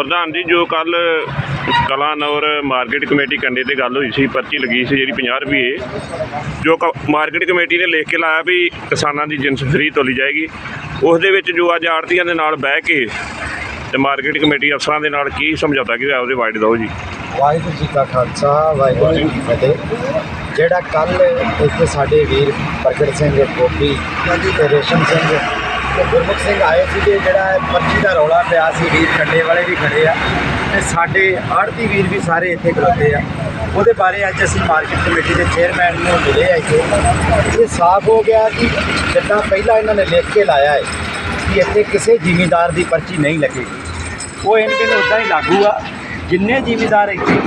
ਪ੍ਰਧਾਨ ਜੀ, ਜੋ ਕੱਲ ਕਲਾਨੌਰ ਮਾਰਕੀਟ ਕਮੇਟੀ ਕੰਡੇ ਤੇ ਗੱਲ ਹੋਈ ਸੀ, ਪਰਚੀ ਲੱਗੀ ਸੀ ਜਿਹੜੀ 50 ਰੁਪਏ, ਜੋ ਕ- ਮਾਰਕੀਟ ਕਮੇਟੀ ਨੇ ਲਿਖ ਕੇ ਲਾਇਆ ਵੀ ਕਿਸਾਨਾਂ ਦੀ ਜਿੰਸ ਫਰੀ ਤੋਲੀ ਜਾਏਗੀ। ਉਸ ਦੇ ਵਿੱਚ ਜੋ ਅੱਜ ਆੜਤੀਆਂ ਦੇ ਨਾਲ ਬਹਿ ਕੇ ਤੇ ਮਾਰਕੀਟ ਕਮੇਟੀ ਅਫਸਰਾਂ ਦੇ ਨਾਲ ਕੀ ਸਮਝੌਤਾ ਕੀ ਹੋਇਆ ਉਹਦੇ ਵਾਈਡ ਦਿਓ ਜੀ। ਵਾਹਿਗੁਰੂ ਜੀ ਕਾ ਖਾਲਸਾ, ਵਾਹਿਗੁਰੂ ਜੀ ਕੀ ਫਤਿਹ। ਜਿਹੜਾ ਕੱਲ ਇੱਥੇ ਸਾਡੇ ਵੀਰ ਪ੍ਰਗਟ ਸਿੰਘ ਗੋਪੀ ਤੇ ਰੇਸ਼ਮ ਸਿੰਘ ਗੁਰਮੁਖ ਸਿੰਘ ਆਏ ਸੀਗੇ, ਜਿਹੜਾ ਪਰਚੀ ਦਾ ਰੌਲਾ ਪਿਆ ਸੀ ਵੀਰ ਖੰਡੇ ਵਾਲੇ ਵੀ ਖੜੇ ਆ। ਤੇ ਸਾਡੇ ਆੜਤੀ ਵੀਰ ਵੀ ਸਾਰੇ ਇੱਥੇ ਖਲੋਤੇ ਆ। ਉਹਦੇ ਬਾਰੇ ਅੱਜ ਅਸੀਂ ਮਾਰਕੀਟ ਕਮੇਟੀ ਦੇ ਚੇਅਰਮੈਨ ਨੂੰ ਮਿਲੇ ਆ ਇੱਥੇ। ਇਹ ਸਾਫ਼ ਹੋ ਗਿਆ ਕਿ ਜਿੱਦਾਂ ਪਹਿਲਾਂ ਇਹਨਾਂ ਨੇ ਲਿਖ ਕੇ ਲਾਇਆ ਹੈ ਕਿ ਇੱਥੇ ਕਿਸੇ ਜ਼ਿਮੀਂਦਾਰ ਦੀ ਪਰਚੀ ਨਹੀਂ ਲੱਗੇਗੀ। ਉਹ ਇਹਨਾਂ ਦਿਨ ਉਦਾਂ ਹੀ ਲਾਗੂ ਆ। ਜਿੰਨੇ ਜ਼ਿਮੀਂਦਾਰ ਇੱਥੇ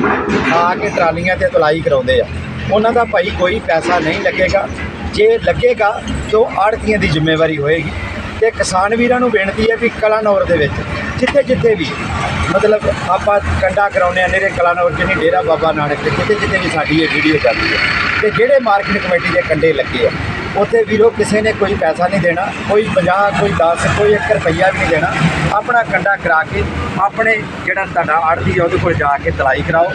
ਆ ਕੇ ਟਰਾਲੀਆਂ ਤੇ ਤੁਲਾਈ ਕਰਾਉਂਦੇ ਆ, ਉਹਨਾਂ ਦਾ ਭਾਈ ਕੋਈ ਪੈਸਾ ਨਹੀਂ ਲੱਗੇਗਾ। ਜੇ ਲੱਗੇਗਾ, ਤਾਂ ਉਹ ਆੜਤੀਆਂ ਦੀ ਜ਼ਿੰਮੇਵਾਰੀ ਹੋਏਗੀ। ਤੇ ਕਿਸਾਨ ਵੀਰਾਂ ਨੂੰ ਬੇਨਤੀ ਹੈ ਵੀ ਕਲਾਨੌਰ ਦੇ ਵਿੱਚ, ਜਿੱਥੇ ਜਿੱਥੇ ਵੀ, ਮਤਲਬ ਆਪਾਂ ਕੰਡਾ ਕਰਾਉਂਦੇ ਆ ਨੇਰੇ ਕਲਾਨੌਰ ਜਿਹਨੀ ਡੇਰਾ ਬਾਬਾ ਨਾਨਕ ਤੇ ਜਿੱਥੇ ਜਿੱਥੇ ਵੀ ਸਾਡੀ ਇਹ ਵੀਡੀਓ ਚੱਲਦੀ ਹੈ, ਤੇ ਜਿਹੜੇ ਮਾਰਕੀਟ ਕਮੇਟੀ ਦੇ ਕੰਡੇ ਲੱਗੇ ਆ ਉੱਥੇ ਵੀਰੋ ਕਿਸੇ ਨੇ ਕੋਈ ਪੈਸਾ ਨਹੀਂ ਦੇਣਾ, ਕੋਈ 50 ਕੋਈ 10 ਕੋਈ 1 ਰੁਪਈਆ ਵੀ ਨਹੀਂ ਦੇਣਾ। ਆਪਣਾ ਕੰਡਾ ਕਰਾ ਕੇ, ਆਪਣੇ ਜਿਹੜਾ ਤੁਹਾਡਾ ਆੜਤੀ ਆ, ਉਹਦੇ ਕੋਲ ਜਾ ਕੇ ਤਲਾਈ ਕਰਾਓ।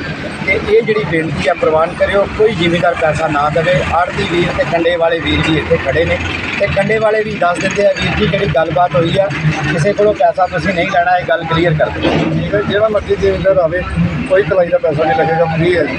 ਤੇ ਇਹ ਜਿਹੜੀ ਬੇਨਤੀ ਆ, ਪ੍ਰਵਾਨ ਕਰਿਓ, ਕੋਈ ਜ਼ਿਮੀਦਾਰ ਪੈਸਾ ਨਾ ਦੇਵੇ। ਆੜਤੀ ਵੀਰ ਤੇ ਕੰਡੇ ਵਾਲੇ ਵੀਰ ਵੀ ਇੱਥੇ ਖੜੇ ਨੇ। ਤੇ ਕੰਡੇ ਵਾਲੇ ਵੀ ਦੱਸ ਦਿੰਦੇ ਆ, ਵੀਰ ਜੀ, ਜਿਹੜੀ ਗੱਲਬਾਤ ਹੋਈ ਆ, ਕਿਸੇ ਕੋਲੋਂ ਪੈਸਾ ਤੁਸੀਂ ਨਹੀਂ ਲੈਣਾ, ਇਹ ਗੱਲ ਕਲੀਅਰ ਕਰ ਦਿਓ। ਜਿਹੜਾ ਮਰਜ਼ੀ ਜ਼ਿਮੀਂਦਾਰ ਆਵੇ, ਕੋਈ ਤਲਾਈ ਦਾ ਪੈਸਾ ਨਹੀਂ ਲੱਗੇਗਾ ਫ੍ਰੀ ਹੈ ਜੀ।